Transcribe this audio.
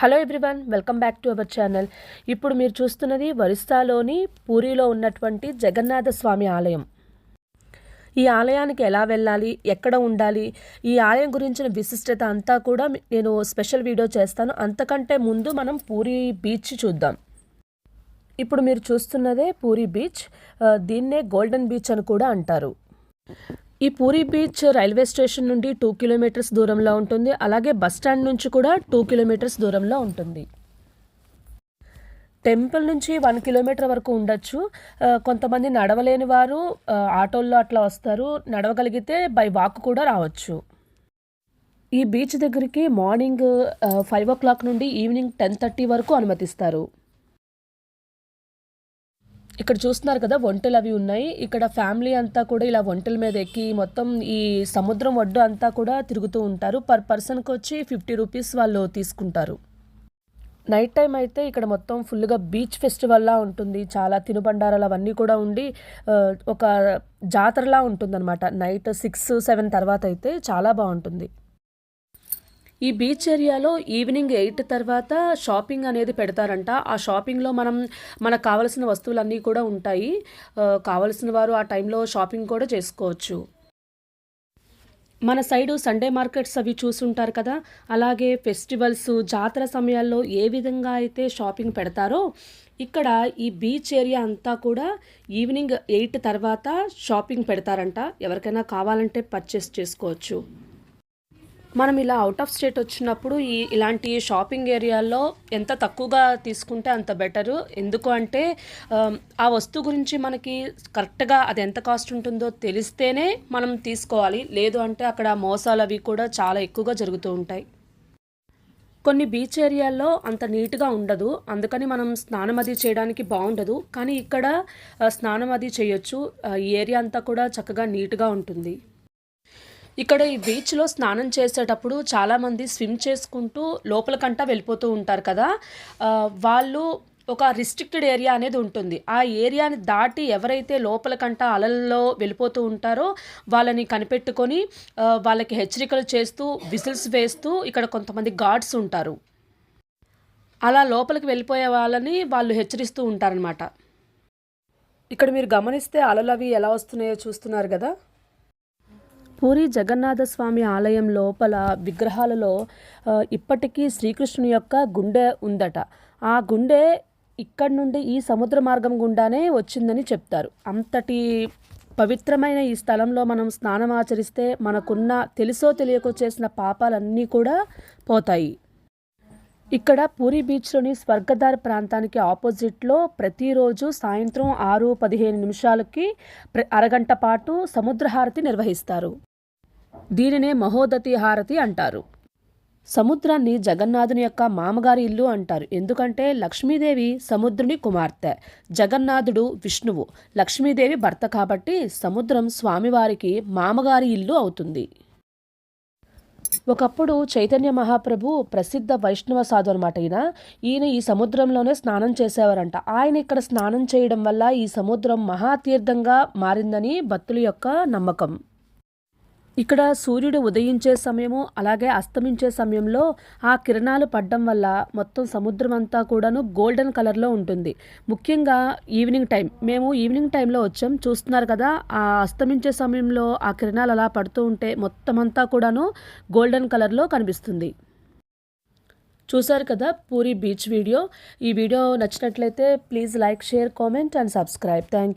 Hello everyone welcome back to our channel. ఇప్పుడు మీరు చూస్తున్నది ఒరిస్సాలోని పూరిలో ఉన్నటువంటి జగన్నాథ స్వామి ఆలయం. ఈ ఆలయానికి ఎలా వెళ్ళాలి? ఎక్కడ ఉండాలి? ఈ ఆలయం గురించిన విశిష్టత అంతా కూడా నేను స్పెషల్ వీడియో చేస్తాను. అంతకంటే ముందు మనం పూరి బీచ్ చూద్దాం. ఇప్పుడు మీరు చూస్తున్నదే పూరి బీచ్. దీన్నే గోల్డెన్ బీచ్ అని కూడా అంటారు. ఈ పూరి బీచ్ రైల్వే స్టేషన్ నుండి టూ కిలోమీటర్స్ దూరంలో ఉంటుంది. అలాగే బస్ స్టాండ్ నుంచి కూడా టూ కిలోమీటర్స్ దూరంలో ఉంటుంది. టెంపుల్ నుంచి వన్ కిలోమీటర్ వరకు ఉండొచ్చు. కొంతమంది నడవలేని వారు ఆటోల్లో అట్లా వస్తారు. నడవగలిగితే బై వాక్ కూడా రావచ్చు. ఈ బీచ్ దగ్గరికి మార్నింగ్ ఫైవ్ ఓ క్లాక్ నుండి ఈవినింగ్ టెన్ థర్టీ వరకు అనుమతిస్తారు. ఇక్కడ చూస్తున్నారు కదా ఒంటెలు అవి ఉన్నాయి. ఇక్కడ ఫ్యామిలీ అంతా కూడా ఇలా వంటల మీద ఎక్కి మొత్తం ఈ సముద్రం ఒడ్డు అంతా కూడా తిరుగుతూ ఉంటారు. పర్ పర్సన్కి వచ్చి ఫిఫ్టీ రూపీస్ వాళ్ళు తీసుకుంటారు. నైట్ టైం అయితే ఇక్కడ మొత్తం ఫుల్గా బీచ్ ఫెస్టివల్లా ఉంటుంది. చాలా తినుబండారాలు అవన్నీ కూడా ఉండి ఒక జాతరలా ఉంటుందన్నమాట. నైట్ సిక్స్ సెవెన్ తర్వాత అయితే చాలా బాగుంటుంది. ఈ బీచ్ ఏరియాలో ఈవినింగ్ ఎయిట్ తర్వాత షాపింగ్ అనేది పెడతారంట. ఆ షాపింగ్లో మనం మనకు కావలసిన వస్తువులన్నీ కూడా ఉంటాయి. కావలసిన వారు ఆ టైంలో షాపింగ్ కూడా చేసుకోవచ్చు. మన సైడు సండే మార్కెట్స్ అవి చూసుంటారు కదా. అలాగే ఫెస్టివల్స్ జాతర సమయాల్లో ఏ విధంగా అయితే షాపింగ్ పెడతారో ఇక్కడ ఈ బీచ్ ఏరియా అంతా కూడా ఈవినింగ్ ఎయిట్ తర్వాత షాపింగ్ పెడతారంట. ఎవరికైనా కావాలంటే పర్చేస్ చేసుకోవచ్చు. మనం ఇలా అవుట్ ఆఫ్ స్టేట్ వచ్చినప్పుడు ఈ ఇలాంటి షాపింగ్ ఏరియాల్లో ఎంత తక్కువగా తీసుకుంటే అంత బెటరు ఎందుకు అంటే ఆ వస్తువు గురించి మనకి కరెక్ట్గా అది ఎంత కాస్ట్ ఉంటుందో తెలిస్తేనే మనం తీసుకోవాలి. లేదు అంటే అక్కడ మోసాలు అవి కూడా చాలా ఎక్కువగా జరుగుతూ ఉంటాయి. కొన్ని బీచ్ ఏరియాల్లో అంత నీట్గా ఉండదు. అందుకని మనం స్నానం అది చేయడానికి బాగుండదు. కానీ ఇక్కడ స్నానం అది చేయొచ్చు. ఈ ఏరియా అంతా కూడా చక్కగా నీట్గా ఉంటుంది. ఇక్కడ ఈ బీచ్లో స్నానం చేసేటప్పుడు చాలామంది స్విమ్ చేసుకుంటూ లోపలికంటా వెళ్ళిపోతూ ఉంటారు కదా. వాళ్ళు ఒక రిస్ట్రిక్టెడ్ ఏరియా అనేది ఉంటుంది. ఆ ఏరియాని దాటి ఎవరైతే లోపలికంట అలల్లో వెళ్ళిపోతూ ఉంటారో వాళ్ళని కనిపెట్టుకొని వాళ్ళకి హెచ్చరికలు చేస్తూ విజిల్స్ వేస్తూ ఇక్కడ కొంతమంది గార్డ్స్ ఉంటారు. అలా లోపలికి వెళ్ళిపోయే వాళ్ళని వాళ్ళు హెచ్చరిస్తూ ఉంటారనమాట ఇక్కడ మీరు గమనిస్తే అలలు అవి ఎలా వస్తున్నాయో చూస్తున్నారు కదా. పూరి జగన్నాథ స్వామి ఆలయం లోపల విగ్రహాలలో ఇప్పటికీ శ్రీకృష్ణుని యొక్క గుండె ఉందట. ఆ గుండె ఇక్కడ నుండి ఈ సముద్ర మార్గం గుండానే వచ్చిందని చెప్తారు. అంతటి పవిత్రమైన ఈ స్థలంలో మనం స్నానం ఆచరిస్తే మనకున్న తెలుసో తెలియకో చేసిన పాపాలన్నీ కూడా పోతాయి. ఇక్కడ పూరి బీచ్లోని స్వర్గధార ప్రాంతానికి ఆపోజిట్లో ప్రతిరోజు సాయంత్రం ఆరు పదిహేను నిమిషాలకి అరగంట పాటు సముద్రహారతి నిర్వహిస్తారు. దీనినే మహోదతి హారతి అంటారు. సముద్రాన్ని జగన్నాథుని యొక్క మామగారి ఇల్లు అంటారు. ఎందుకంటే లక్ష్మీదేవి సముద్రుని కుమార్తె. జగన్నాథుడు విష్ణువు. లక్ష్మీదేవి భర్త కాబట్టి సముద్రం స్వామివారికి మామగారి ఇల్లు అవుతుంది. ఒకప్పుడు చైతన్య మహాప్రభు ప్రసిద్ధ వైష్ణవ సాధు అనమాట ఈయన. ఈయన ఈ సముద్రంలోనే స్నానం చేసేవారంట. ఆయన ఇక్కడ స్నానం చేయడం వల్ల ఈ సముద్రం మహాతీర్థంగా మారిందని భక్తుల యొక్క నమ్మకం. ఇక్కడ సూర్యుడు ఉదయించే సమయము అలాగే అస్తమించే సమయంలో ఆ కిరణాలు పడడం వల్ల మొత్తం సముద్రం అంతా కూడాను గోల్డెన్ కలర్లో ఉంటుంది. ముఖ్యంగా ఈవినింగ్ టైం మేము ఈవినింగ్ టైంలో వచ్చాం. చూస్తున్నారు కదా ఆ అస్తమించే సమయంలో ఆ కిరణాలు అలా పడుతూ ఉంటే మొత్తం అంతా కూడాను గోల్డెన్ కలర్లో కనిపిస్తుంది. చూశారు కదా పూరి బీచ్ వీడియో. ఈ వీడియో నచ్చినట్లయితే please like share comment and subscribe. Thank you